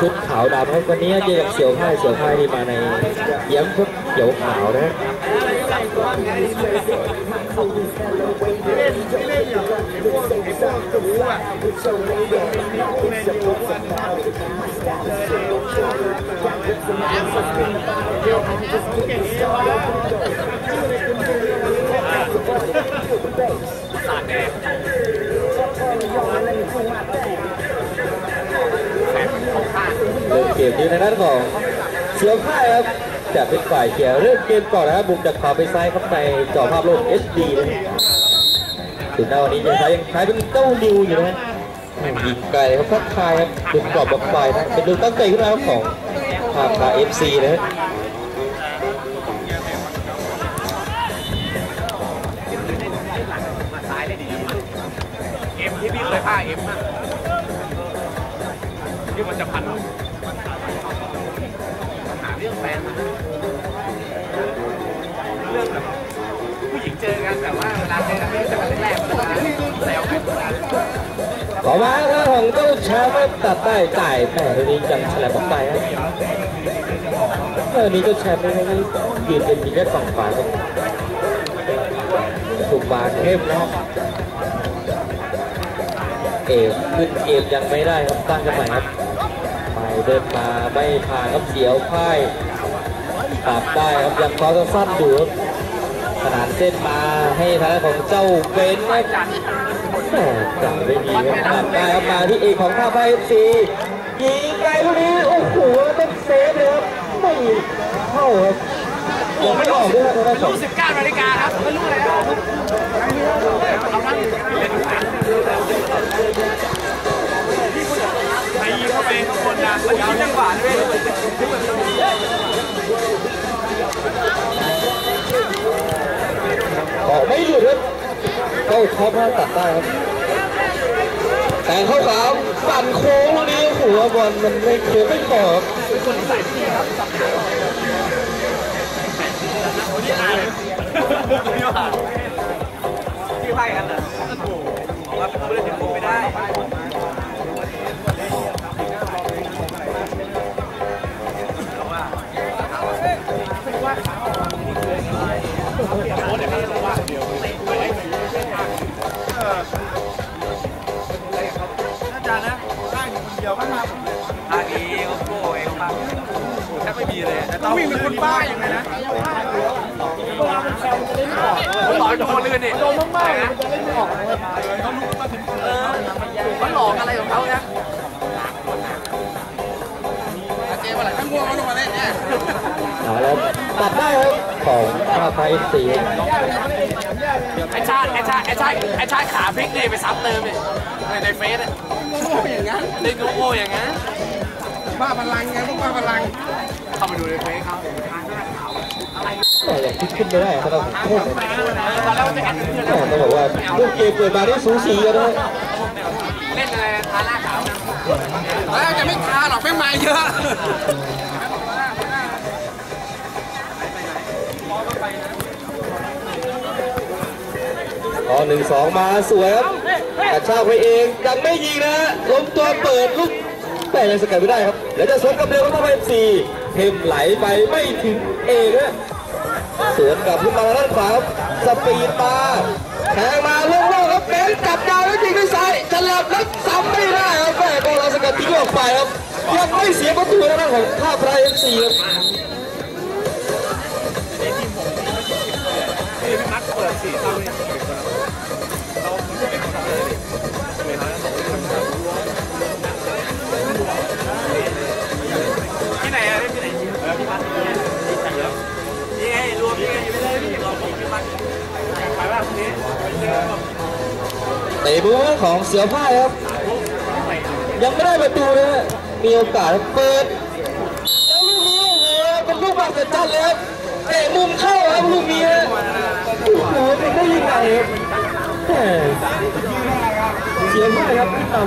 ชุดขาวดำครับวันนี้เจอกับเสี่ยวไพ่เสี่ยวไพ่ที่มาในเย้มชุดเขียวขาวนะฮะ เริ่มเกมนี้ในด้านของเสียวค่ายครับจะเป็นฝ่ายเขียวเริ่มเกมก่อนนะครับบุกจากขวาไปซ้ายครับในจอภาพโลก HD นะถึงหน้าวันนี้ยังใช้ยังใช้เป็นเต้าดิวอยู่นะฮะยิงไกลครับทักทายครับดุกรอบบล็อกไฟนะเป็นดูตั้งใจขึ้นมาของทางเอฟซีนะฮะเอ็มที่พี่เคยพาเอ็ม ที่มันจะพันหาเรื่องแฟนมาเรื่องแบบผู้หญิงเจอกันแต่ว่าเวลาเจอกันไม่รู้จักกันแรกๆมันจะแซวกันต่อมาครับของเจ้าแชมป์ตัดได้จ่ายแหมตัวนี้ยังแฉลบอกไปครับเออนี้เจ้าแชมป์นี่ไม่ยืนเป็นมีแค่ฝั่งขวาครับถูกบาดเข้มเนาะเอฟขึ้นเอฟยังไม่ได้ครับตั้งกันใหม่ครับ เดินมาไม่ผ่านครับเสียวพ่ายตัดได้ครับยังเขาจะสั้นอยู่ครับขนานเส้นมาให้ทางด้านของเจ้าเบนนะจัดแหม่จัดไม่ดีครับตัดได้ครับมาที่เอกของท่าไฟซียิงไกลลูกนี้โอ้โหต้องเซฟเลยครับไม่เข้าครับยังไม่ออกด้วยครับทางด้านของรู้สิบเก้านาฬิกาครับไม่รู้เลยเอานั่งเล่นแฟนใคร มันยิงจังหวะด้วยออกไม่หลุดครับเข้าท็อปห้าตัดได้ครับแต่เข้าขาวสั่นโค้งลูกนี้หัวบอลมันไม่เคยไม่พอเป็นคนที่ใส่ที่ครับพี่ไพ่กันเหรอบอกว่าเป็นผู้เล่นทีมผมไม่ได้ อาจารย์นะได้อยู่คนเดียวก็มาทางนี้ก็โก้เองครับแทบไม่มีเลยต้องวิ่งเป็นคนบ้าอย่างไรนะมันหลอกจากคนอื่นดิโดนมากๆนะเออมันหลอกอะไรของเขาเนี่ยเจ๊มาหลายทั้งพวกเขาลงมาเล่นเนี่ยเอาแล้วตัดได้ครับ ของท่าไฟสีไอชาติไอชาติไอชาติไอชาติขาพลิกเนี่ยไปซ้ำเติมเนี่ยในในเฟซอะโง่อย่างนั้นเล่นโง่ๆอย่างนั้นบ้าพลังไงพวกบ้าพลังเข้าไปดูในเฟซเขาแต่ยังคิดขึ้นไม่ได้ครับต้องโทษเลยตอนแรกจะแอนเพื่อนแหม่ต้องบอกว่าลูกเกมเปิดมาได้สูสีกันนะเล่นอะไรทาหน้าขาวแล้วจะไม่ทาหรอกไม่มาเยอะ อ๋อหนึ่งสองมาสวยครับกระชากไปเองยังไม่ยิงนะล้มตัวเปิดลูกแต่ยังสกัดไม่ได้ครับแล้วจะสวนกับเร็วเข้าไปสี่เทมไหลไปไม่ถึงเอกนะสวนกลับขึ้นมาด้านขวาครับสปีดมาแทงมาโล่งๆครับเบนจับยาวแล้วยิงด้วยซ้ายฉลับแล้วซ้ำไม่ได้ครับแม่บอลเราสกัดทิ้งออกไปครับยังไม่เสียประตูนะของท่าพระเอฟซีครับนัดเปิดสี่เข้าเนี่ย เตะมือของเสือผ้าครับ ยังไม่ได้ประตูนะมีโอกาสเปิดแล้วลูกนี้โอ้โหเป็นลูกบาดเจ็บจัดเลยครับเตะมุมเข้าครับลูกนี้โอ้โหเป็นได้ยังไงครับแหมเสียมากครับที่ตาม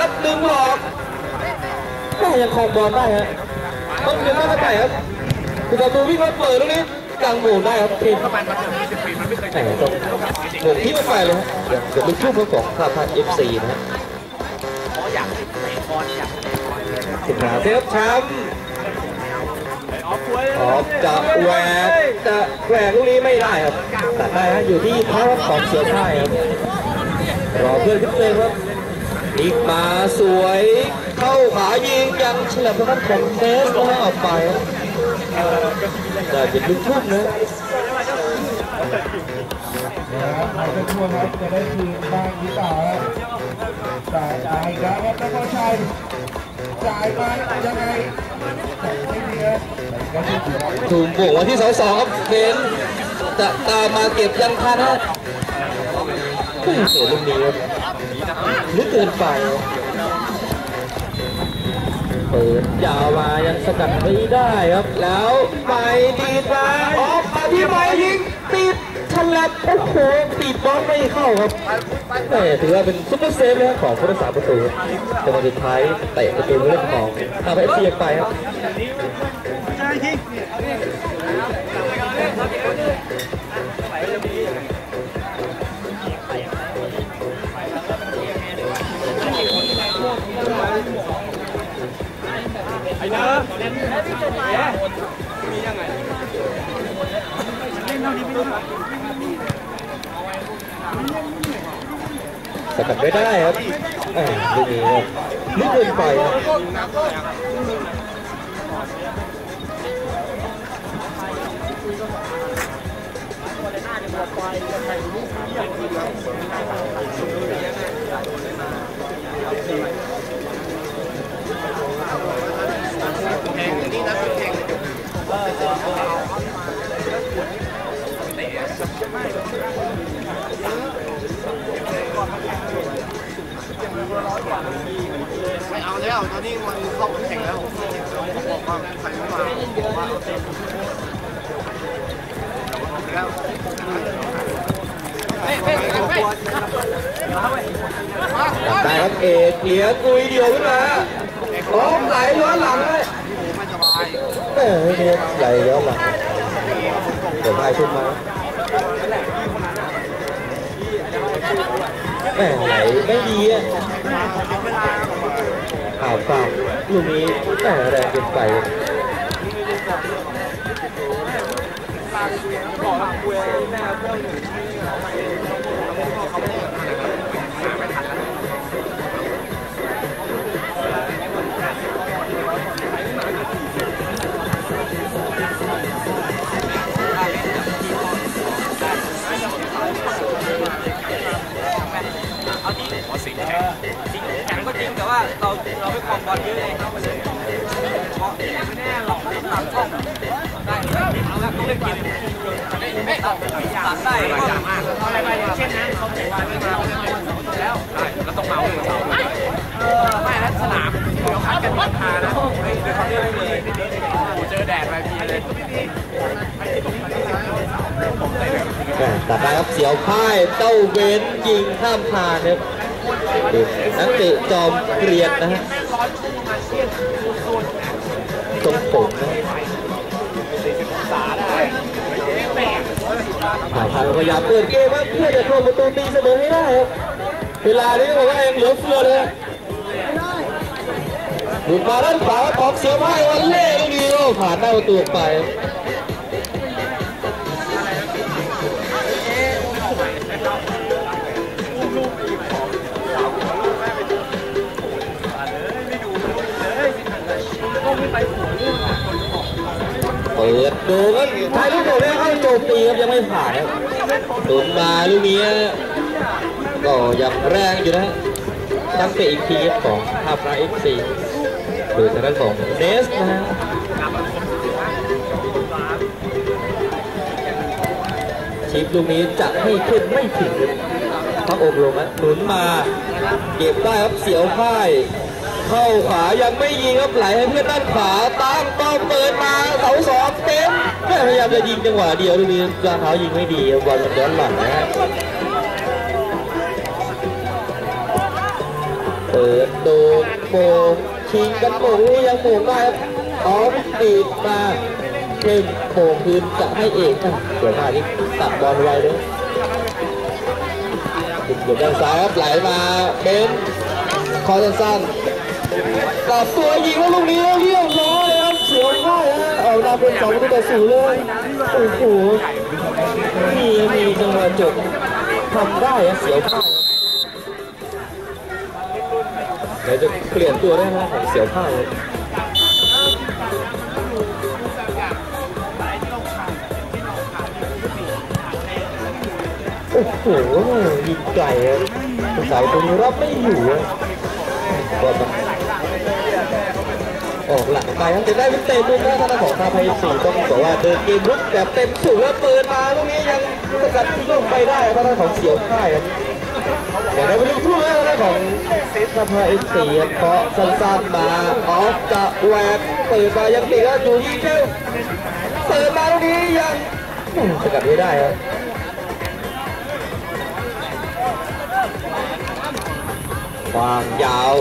ครับดึงหลอกแม่ยังคลองบอลได้ฮะต้องเรียนต้องเข้าใจครับคุณประตูวิ่งมาเปิดลูกนี้กลางหมู่ได้ครับทีมประมาณมาถึง20ปีมันไม่เคยแหมต้องหม่งที่ไม่ไปเลยฮะเดี๋ยวเดี๋ยวเป็นช่วงของข้าพันเอฟซีนะฮะอ๋ออยากเตะบอลอยากเตะบอลสิบหาเทปแชมป์ออฟคุยออกจะแหวกจะแหวกลูกนี้ไม่ได้ครับตัดได้ฮะอยู่ที่เท้าของเสือพ่ายครับรอเพื่อนขึ้นเลยครับ อีกมาสวยเข้าขายิงยังเฉลิมพระพันของเนสนะฮะออกไปครับแต่เป็นลูกทุ่มนะนะครับอาจจะทวงครับจะได้คืนบ้างหรือเปล่าครับจ่ายจ่ายครับแล้วก็ชัยจ่ายมายังไงจ่ายไม่ดีครับแต่ก็ถูกครับถูกบ่วงวันที่สองสองครับเคนจะตามมาเก็บยังทันฮะเฮ้ยเสียลูกนี้ครับ ลึกเกินไปเปิดยาวมายังสกัดไม่ได้ครับ แล้วไปดีดมาออกมาที่ไปยิงติดฉลับโอ้โหติดบอลไม่เข้าครับแหมถือว่าเป็นซุปเปอร์เซฟนะครับของผู้รักษาประตูแต่มาสุดท้ายเตะประตูเรื่องของทางเอฟซีไปครับไอ้ เนอะเล่นมียังไงสกัดไม่ได้ครับแหมลูกนี้ครับลึกเกินไปครับ ได้ครับเอกเหลียกุยเดียวขึ้นมาล้อมไหลย้อนหลังเลยเออเนี่ยไหลย้อนหลังเดี๋ยวพายขึ้นมาแหมไหลไม่ดีอะข่าวฟังลูกนี้แหมแรงเกินไปเอา ตัดได้ครับเสียวพ่ายเต้าเว้นยิงข้ามคานครับนักเตะจอมเกลียดนะฮะตรงผมนะผ่านทางพยายามเปิดเกมครับเพื่อจะทวงประตูตีเสมอให้ได้ครับเวลานี้ผมว่ายังเหลือเฟือเลยหลุดมาด้านขวาของเสียวพ่ายวันเล่ลูกนี้ก็ผ่านหน้าประตูไป ปิดดูครับท้ายลูกโดดได้เข้าโจมตีครับยังไม่ผ่านครับตุนมาลูกนี้ก็ยังแรงอยู่นะตั้งเตะอีกทีของท่าพระเอฟซีโดยทางด้านของเนสนะฮะชิปลูกนี้จะให้ขึ้นไม่ถึงพักอกลงนะหนุนมา เก็บได้ครับเสียวพ่าย เข้าขวายังไม่ยิงครับไหลให้เพื่อนด้านขวาตั้งเป้าเปิดมาเสาสองเต็มแม่พยายามจะยิงจังหวะเดียวลูกนี้กางเท้ายิงไม่ดีบอลมันย้อนหลังนะฮะเปิดโดนโมงชิงกันโมงลูกยังโมงได้ออฟตีดมาเข้มโมงคืนจะให้เอกเดี๋ยวมาที่ตัดบอลไวด้วยติดอยู่ด้านซ้ายครับไหลมาเบนคอสั้น ๆกับตัวยิงแล้วลูกนี้เรียบร้อยครับเสียวเข้าฮะออกนำเป็นสองประตูต่อศูนย์เลยโอ้โหมีมีจังหวะจบทำได้เสียวเข้าเดี๋ยวจะเปลี่ยนตัวได้นะของเสียวเข้าโอ้โหยิงไกลครับสายตรงนี้รับไม่อยู่อะ ออกหลังไปครับจะได้เป็นเตะมุมนะทางด้านของทาไทยสี่ต้องบอกว่าเดินเกมรุกแบบเต็มสูงแล้วเปิดมาตรงนี้ยังสกัดที่ลงไปได้ทางด้านของเสียวค่ายครับอย่างไรไม่รู้ทุ่งนะของทาไทยสี่ครับเพราะสั้นๆมาออฟจะแหวกเปิดมายังติดแล้วอยู่ที่เจ้าเปิดมาตรงนี้ยังสกัดไม่ได้ครับวางยาว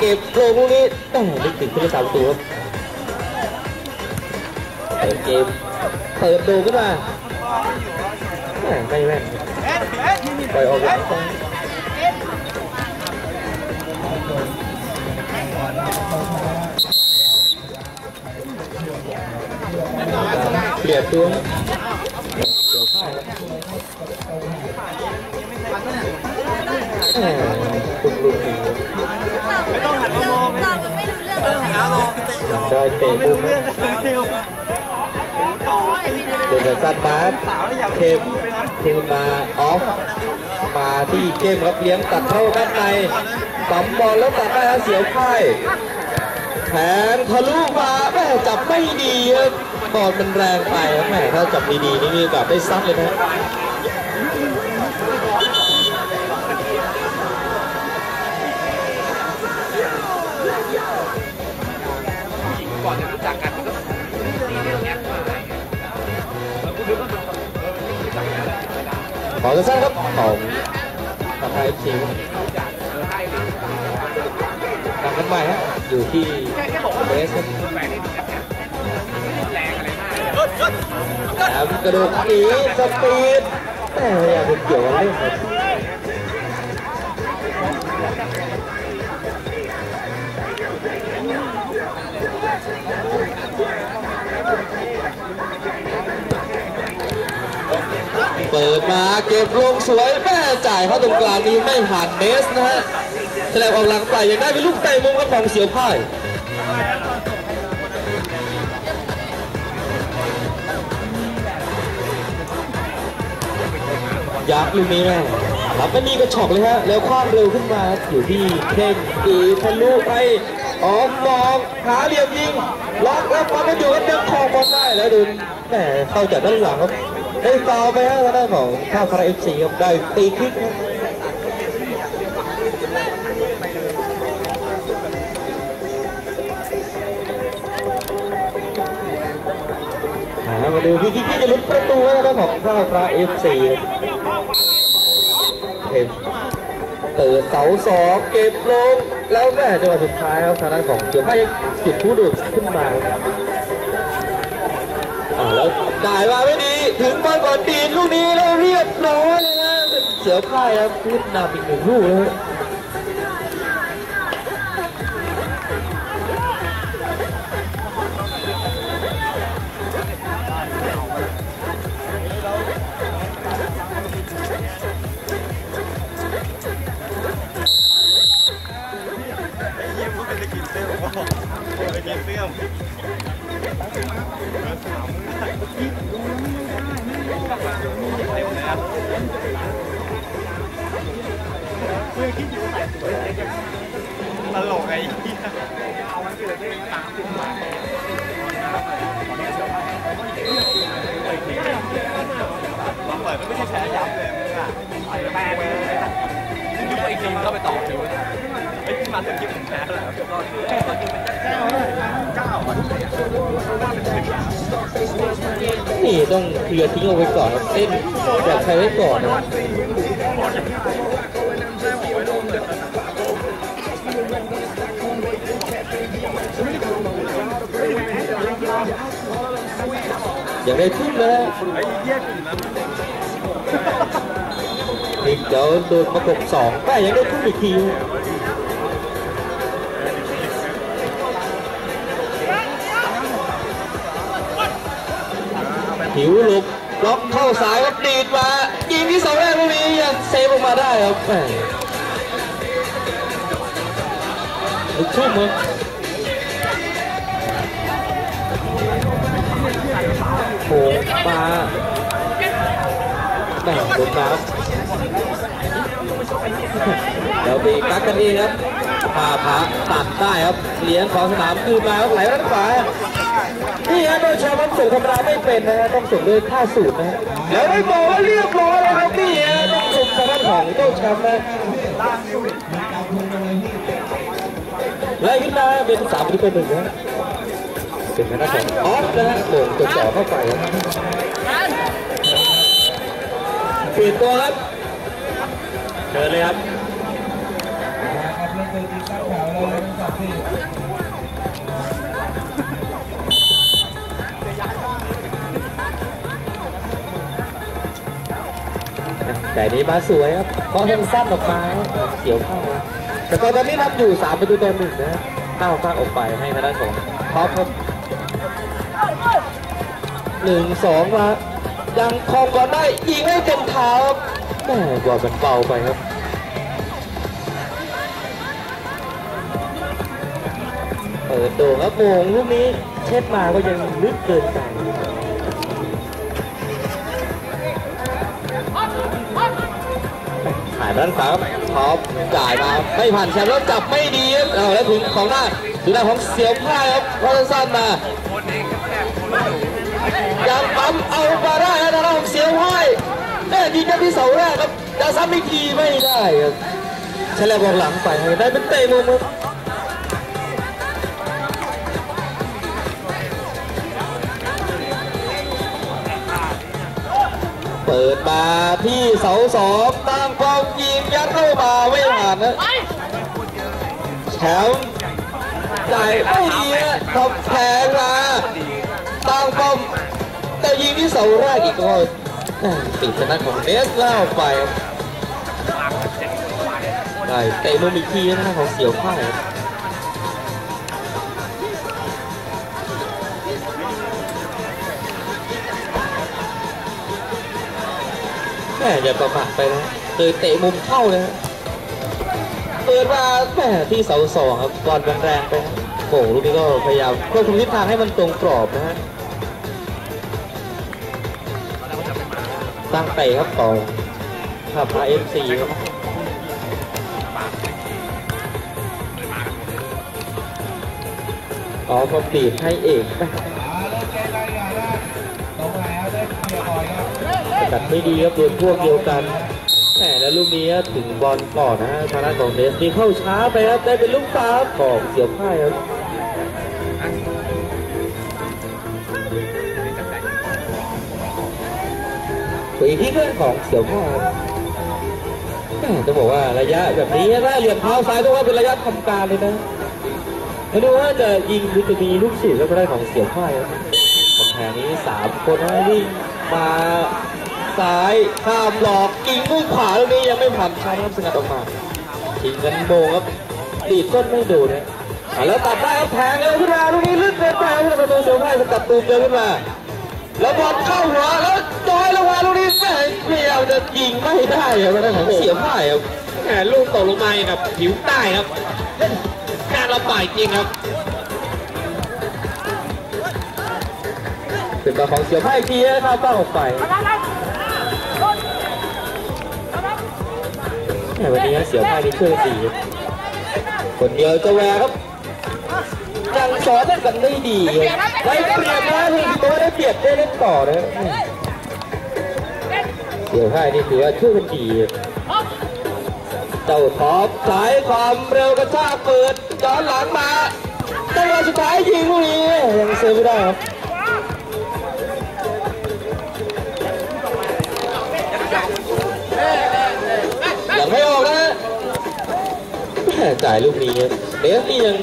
เก็บลงตรงนี้แต่ไม่ถึงขึ้นไปสามประตูครับเปิดเกมเปิดดูขึ้นมาแม่ไม่แม่นปล่อยออกหลังไปเปลี่ยนตัว เดี๋ยวข้าวครับแหม่คุณลุงดีเราไม่รู้เรื่องเลยได้เตะมุมนะเดินสั้นมาเข้มเข้มมาออฟมาที่เข้มครับเลี้ยงตัดเข้าด้านในปั๊มบอลแล้วตัดได้แล้วเสียวไข่แขนทะลุมาแม่จับไม่ดีครับ บอลมันแรงไปครับแม่ถ้าจับดีๆนี่มีแบบได้ซัดเลยนะก่อนจะรู้จักกันมันก็ตีเรื่องนี้มาอะไรเงี้ยแล้วกูนึกว่ามันรู้จักกันไม่ได้ขอสั้นครับของทำไทยชิงทำกันใหม่ฮะอยู่ที่เบสครับ แถมกระโดดหนีสปีดแม่อยากเป็นเกี่ยวกันเล่นครับเปิดมาเก็บลงสวยแม่จ่ายเข้าตรงกลางนี้ไม่ผ่านเมสนะฮะแสดงออกหลังไปยังได้เป็นลูกเตะมุมกับของเสียวพ่าย ยักษ์ลูกนี้แม่รับไม่มีกระชอกเลยฮะ แล้วคว้างเร็วขึ้นมาอยู่ที่เข่งอีทะลุไปออมมองหาเหลี่ยมยิงล็อกแล้วบอลไม่อยู่ก็ดึงคองบอลได้แล้วดูแหมเข้าจากด้านหลังครับได้ฟาวไปฮะทางด้านของข้าวคาราเอฟซีครับได้ตีคลิกครับอ่ามาดูพี่กิ๊กที่จะลุ้นประตูแล้วนะของข้าวคาราเอฟซี เห็นเติดเสาสองเก็บลง แล้วแม่จังหวะสุดท้ายครับทางด้านของเกี่ยวกับจุดผู้ดูดขึ้นมาอ่าแล้วจ่ายมาไม่ดี ถึงบอลก่อนดีนลูกนี้แล้วเรียบร้อยเลยนะเสือพ่ายครับขึ้นนำอีกหนึ่งลูกแล้ว ร่อยก็ไม่ใช่แพ้ยับเลยมึงอะแป้งเลยนึกว่าอีกทีมก็ไปต่อคิวไอ้ที่มาถึงที่ผมแพ้แล้วก็คือก็คือเป็นเจ้านี่ต้องเคลียร์ทิ้งเอาไว้ก่อนเส้นแบบใครไว้ก่อนนะอย่างได้ทุ่มนะฮะอีก เดี๋ยวโดนประกบสองแต่ยังได้ทุ่มอีกทีหิวหลุกล็อกเข้าสายครับดีดมายิงที่เสาแรกลูกนี้ยังเซฟออกมาได้ครับแหม่ลุกทุ่มครับโผล่มา แม่ลุกครับเดี๋ยวไปกักกันเองครับพาพระตัดได้ครับเลี้ยงของสนามคืนมาครับไหลด้านขวานี่ฮะโดยชาวบ้านส่งธรรมดาไม่เป็นนะฮะต้องส่งด้วยท่าสูตรนะฮะแล้วได้บอกว่าเรียบร้อยแล้วครับนี่ฮะต้องชมทางด้านของเจ้าแชมป์นะไล่ขึ้นมาเป็นสามประตูต่อหนึ่งนะเป็นทางด้านของออฟนะฮะโด่งตัวจ่อเข้าไป ครับเปลี่ยนตัวครับเดินเลยครับครับเล่นตัวจริงตั้งแถวเลยทั้งสองทีมแต่นี้มาสวยครับเพราะยังสั้นออกมาเสียวเข้าแต่ตอนนี้รับอยู่สามประตูต่อหนึ่งนะเข้าข้างออกไปให้ทางด้านของท็อปครับหนึ่งสองมา ยังคงก่อนได้ยิงให้เต็มเท้าครับแม่บอลมันเบาไปครับเปิดโด่งครับโมงลูกนี้เช็ดมาก็ยังลึกเกินไปหายด้านขวาครับท็อปจ่ายมาไม่ผ่านแชมป์แล้วจับไม่ดีครับเอาแล้วถึงของหน้าถึงหน้าของเสียวผ้าครับเพราะสั้นมายังปั๊มเอามาได้นะทายวแม่ยิงกันที่เสาแรกครับจะซ้ำอีกทีไม่ได้ครับชลบอลหลังไปได้เป็นเตะมุมครับเปิดมาที่เสาสองตั้งกองยิงยัดเข้ามาไม่ผ่านนะแชมป์จ่ายไม่ดีนะทำแพงมาตั้งป้อมแต่ยิงที่เสาแรกอีกก็แหม่ ติดชนะของเนสแล้วไปครับได้เตะมุมอีกทีนะของเสียวข้าแหม่อย่าประมาทไปนะเคยเตะมุมเข้านะเปิดมาแหม่ที่เสาสองครับบอลแรงไปนะโอ้โหลูกนี้ก็พยายามควบคุมทิศทางให้มันตรงกรอบนะฮะ ตั้งเตะครับต่อขับพาเอฟซีครับอ๋อพอปีบให้เอกนะอ่าเล่นเกมได้ไงนะตรงไหนครับเล่นเคลียร์ก่อนครับจัดไม่ดีครับโดนพวกเดียวกันแหมแล้วลูกนี้ถึงบอลก่อนนะฮะทางด้านของเดสนี่เข้าช้าไปครับได้เป็นลูกฟ้าของเสียวพ่ายครับ อีกที่เรื่องของเสี่ยวพ่ายครับแหมจะบอกว่าระยะแบบนี้ถ้าเหลี่ยมเท้าซ้ายต้องว่าเป็นระยะทำการเลยนะไม่รู้ว่าจะยิงหรือจะมีลูกสูตรก็ได้ของเสี่ยวพ่ายครับกำแพงนี้สามคนนะวิ่งมาซ้ายข้ามหลอกยิงลูกขวาตรงนี้ยังไม่ผ่านชายน้ำสกัดออกมายิงกันโมงครับดีต้นไม่โดนนะอะแล้วตัดได้ครับแทงเลยขึ้นมาลูกนี้ลึกเกินไปครับประตูเสียวไพ่สกัดตูมเดินขึ้นมาแล้วบอลเข้าหัวแล้วจ อยลงมาลูกนี้แม่พยายามจะยิงไม่ได้ครับทางด้ของเสียวไพ่ครับแหมลูกตกลงมากับผิวใต้ครับการระบายจริงครับเป็นบอลของเสียไพ่อีกทีนะครับเป้าออกไปวันนี้เสียไพ่นี่ช่วยดีครับคนเดียวจะแวครับยังสอนกันได้ดีได้เปรียบนะทีมตัวได้เปรียบได้เล่นต่อนะ เดี๋ยวให้นี่ถือว่าช่วยกันดีเจ้าท็อปสายความเร็วกระชากเปิดย้อนหลังมาจังหวะสุดท้ายยิงลูกนี้ยังเซฟไม่ได้ครับยังไม่ออกนะแม่จ่ายลูกนี้เดฟนี่ยัง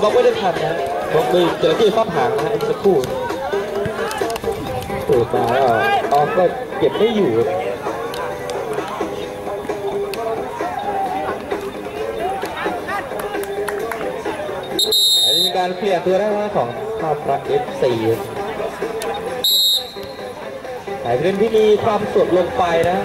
บล็อกไม่ได้ทันนะบล็อกมือจระเข้ฟาดหางนะสักครู่เปิดมาแล้วออกก็ ก็บไม่อยู่มีการเปลี่ยนตัวได้นะของภาพพระ F4 หายเพื่อนที่มีความสดลงไปนะ